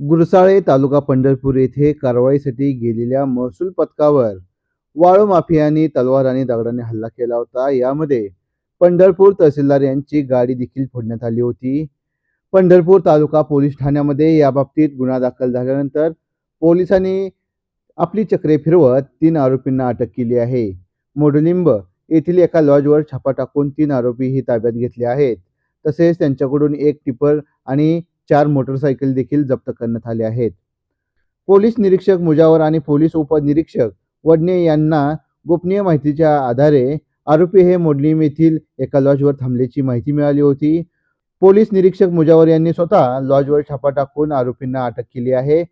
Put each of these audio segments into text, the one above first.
गुरसाळे तालुका पंढरपूर येथे कारवाईसाठी गेलेल्या महसूल पथकावर वाळू माफियांनी तलवार आणि दगडाने हल्ला केला होता. यामध्ये पंढरपूर तहसीलदार यांची गाडी देखील फोडण्यात आली होती. पंढरपूर तालुका पोलीस ठाण्यामध्ये याबाबतीत गुन्हा दाखल झाल्यानंतर पोलिसांनी आपली चक्रे फिरवत तीन आरोपींना अटक केली आहे. मोडलिंब येथील एका लॉजवर छापा टाकून तीन आरोपीही ताब्यात घेतले आहेत. तसेच त्यांच्याकडून एक टिपर आणि चार मोटरसायकल देखील जप्त करण्यात आले आहेत. पोलीस निरीक्षक मुजावर आणि पोलीस उपनिरीक्षक वडणे यांना गोपनीय माहितीच्या आधारे आरोपी हे मोडलीम येथील एका लॉजवर थांबल्याची माहिती मिळाली होती. पोलीस निरीक्षक मुजावर यांनी स्वतः लॉजवर छापा टाकून आरोपींना अटक केली आहे.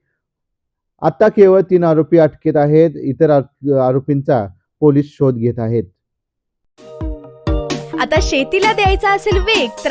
आता केवळ तीन आरोपी अटकेत आहेत इतर आरोपींचा पोलीस शोध घेत आहेत. आता शेतीला द्यायचा असेल वेग तर